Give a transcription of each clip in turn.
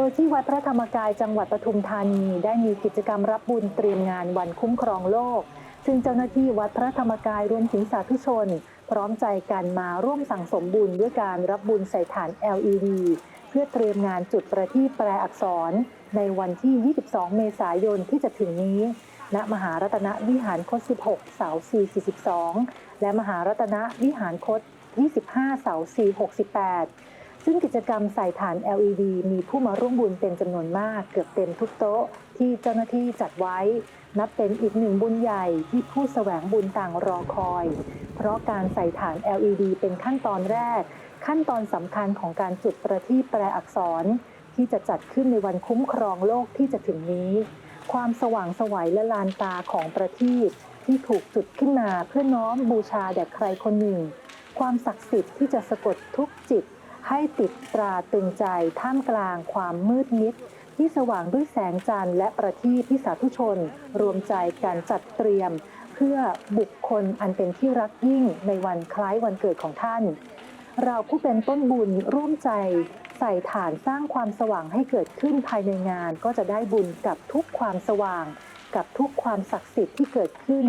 โดยที่วัดพระธรรมกายจังหวัดปทุมธานีได้มีกิจกรรมรับบุญเตรียมงานวันคุ้มครองโลก ซึ่งเจ้าหน้าที่วัดพระธรรมกายรวมถึงสาธุชน พร้อมใจกันมาร่วมสั่งสมบุญด้วยการรับบุญใส่ฐาน LED เพื่อเตรียมงานจุดประทีปแปลอักษร ในวันที่ 22 เมษายนที่จะถึงนี้ ณ มหารัตนวิหารคต 16 เสา 442 และมหารัตนวิหารคต 25 เสา 468 ซึ่งกิจกรรมใส่ฐาน LED มีผู้มาร่วมบุญเป็นจำนวนมาก เกือบเต็มทุกโต๊ะที่เจ้าหน้าที่จัดไว้ นับเป็นอีกหนึ่งบุญใหญ่ที่ผู้แสวงบุญต่างรอคอย เพราะการใส่ฐาน LED เป็นขั้นตอนแรก ขั้นตอนสำคัญของการจุดประทีปแปลอักษร ที่จะจัดขึ้นในวันคุ้มครองโลกที่จะถึงนี้ ความสว่างสวัยและลานตาของประทีปที่ถูกจุดขึ้นมาเพื่อน้อมบูชาแด่ใครคนหนึ่ง ความศักดิ์สิทธิ์ที่จะสะกดทุกจิต ให้ติดตราตึงใจท่ามกลางความมืดมิด ที่สว่างด้วยแสงจันทร์และประทีปที่สาธุชน รวมใจการจัดเตรียม เพื่อบุคคลอันเป็นที่รักยิ่งในวันคล้ายวันเกิดของท่าน เราผู้เป็นต้นบุญร่วมใจใส่ฐานสร้างความสว่างให้เกิดขึ้นภายในงาน ก็จะได้บุญกับทุกความสว่าง กับทุกความศักดิ์สิทธิ์ที่เกิดขึ้น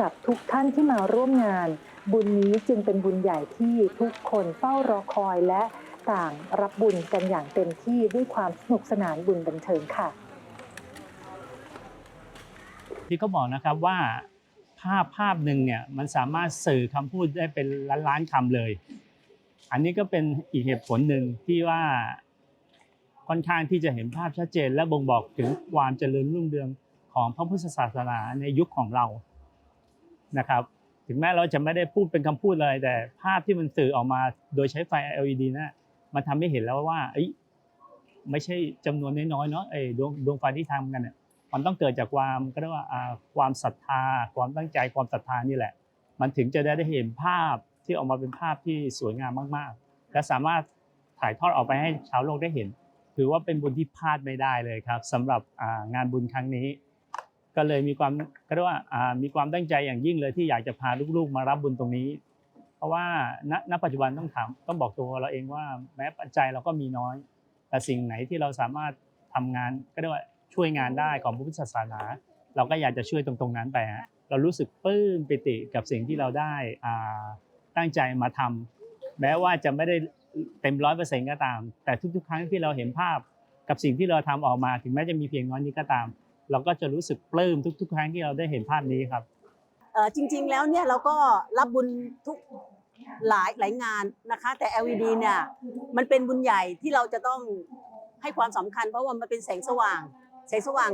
กับทุกท่านที่มาร่วมงาน บุญนี้จึงเป็นบุญใหญ่ที่ทุกคนเฝ้ารอคอยและต่างรับบุญกันอย่างเต็มที่ด้วยความสนุกสนานบุญบันเทิงค่ะ ที่เขาบอกนะครับว่าภาพภาพหนึ่งเนี่ยมันสามารถสื่อคำพูดได้เป็นล้านล้านคำเลย อันนี้ก็เป็นอีกเหตุผลหนึ่งที่ว่าค่อนข้างที่จะเห็นภาพชัดเจน และบ่งบอกถึงความเจริญรุ่งเรืองของพระพุทธศาสนาในยุคของเรานะครับ ถึงแม้เราจะไม่ได้พูดเป็นคำพูดเลย แต่ภาพที่มันสื่อออกมาโดยใช้ไฟ LED นะ มันทำให้เห็นแล้วว่าไม่ใช่จำนวนน้อยๆเนาะไอ้ดวงดวงไฟที่ทำกันเนี่ยมันต้องเกิดจากความก็เรียกว่าความศรัทธา ความตั้งใจความศรัทธานี่แหละ มันถึงจะได้เห็นภาพที่ออกมาเป็นภาพที่สวยงามมากๆ และสามารถถ่ายทอดออกไปให้ชาวโลกได้เห็น ถือว่าเป็นบุญที่พลาดไม่ได้เลยครับสำหรับงานบุญครั้งนี้ ก็เลยมีความก็เรียกว่ามีความตั้งใจอย่างยิ่งเลยที่อยากจะพาลูกๆ มารับบุญตรงนี้ เพราะว่าณณปัจจุบันต้องถามต้องบอกตัวเราเองว่าแม้ปัจจัยเราก็มีน้อย แต่สิ่งไหนที่เราสามารถทำงานก็เรียกว่าช่วยงานได้ของพระพุทธศาสนา เราก็อยากจะช่วยตรงตรงๆนั้นไปฮะเรารู้สึกปลื้มปิติกับสิ่งที่เราได้ตั้งใจมาทำแม้ว่าจะไม่ได้เต็มร้อยเปอร์เซ็นต์ก็ตาม แต่ทุกๆ ครั้งที่เราเห็นภาพกับสิ่งที่เราทำออกมา ถึงแม้จะมีเพียงน้อยนี้ก็ตาม เราก็จะรู้สึกปลื้มทุก ๆ ครั้งที่เราได้เห็นภาพนี้ครับเอ่อจริงๆแล้วเนี่ยเราก็รับบุญทุกหลายหลายงานนะคะ แต่ LED เนี่ยมันเป็นบุญใหญ่ที่เราจะต้องให้ความสำคัญเพราะว่ามันเป็นแสงสว่าง แสงสว่าง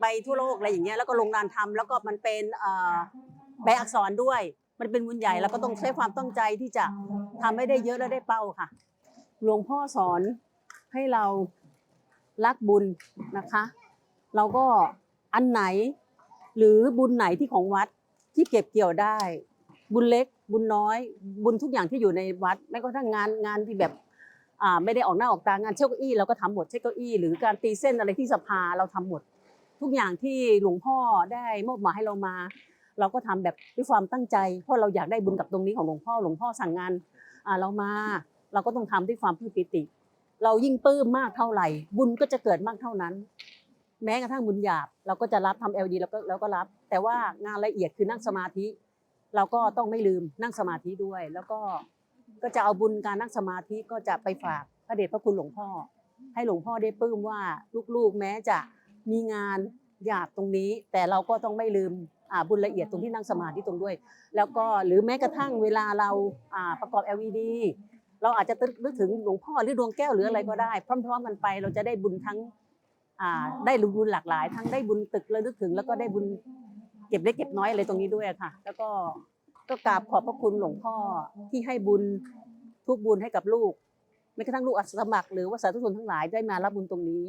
ไปทั่วโลกอะไรอย่างเงี้ยแล้วก็ลงนานทำแล้วก็มันเป็นเอ่อแปลอักษรด้วย มันเป็นบุญใหญ่แล้วก็ต้องใช้ความตั้งใจที่จะทำให้ได้เยอะและได้เป้าค่ะ หลวงพ่อสอนให้เรารักบุญนะคะ เราก็อันไหน หรือบุญไหนที่ของวัดที่เก็บเกี่ยวได้ บุญเล็กบุญน้อย บุญทุกอย่างที่อยู่ในวัดแม้กระทั่งงานงานที่แบบอ่าไม่ได้ออกหน้าออกตางานเช่าเก้าอี้เราก็ทำหมดเช่าเก้าอี้หรือการตีเส้นอะไรที่สภาเราทำหมด ทุกอย่างที่หลวงพ่อได้มอบหมายให้เรามา เราก็ทำแบบด้วยความตั้งใจ เพราะเราอยากได้บุญกับตรงนี้ของหลวงพ่อหลวงพ่อสั่งงานอ่าเรามาเราก็ต้องทำด้วยความปลื้ปิติ เรายิ่งปลื้มมากเท่าไหร่ บุญก็จะเกิดมากเท่านั้น แม้กระทั่งบุญหยาบเราก็จะรับทำ LD เราก็เราก็รับ แต่ว่างานละเอียดคือนั่งสมาธิ เราก็ต้องไม่ลืมนั่งสมาธิด้วย แล้วก็ก็จะเอาบุญการนั่งสมาธิก็จะไปฝากพระเดชพระคุณหลวงพ่อ ให้หลวงพ่อได้ปลื้มว่าลูกๆ แม้จะมีงานหยาบตรงนี้ แต่เราก็ต้องไม่ลืมบุญละเอียดตรงที่นั่งสมาธิตรงด้วย แล้วก็หรือแม้กระทั่งเวลาเราประกอบ LED เราอาจจะนึกถึงหลวงพ่อหรือดวงแก้วหรืออะไรก็ได้ พร้อม ๆ กันไปเราจะได้บุญทั้ง ได้บุญหลากหลาย ทั้งได้บุญตึกระลึกถึง แล้วก็ได้บุญเก็บเล็กเก็บน้อยอะไรตรงนี้ด้วยอะค่ะ แล้วก็ก็กราบขอบพระคุณหลวงพ่อที่ให้บุญทุกบุญให้กับลูกแม้กระทั่งลูกอาสาสมัครหรือว่าสาธุชนทั้งหลายได้มารับบุญตรงนี้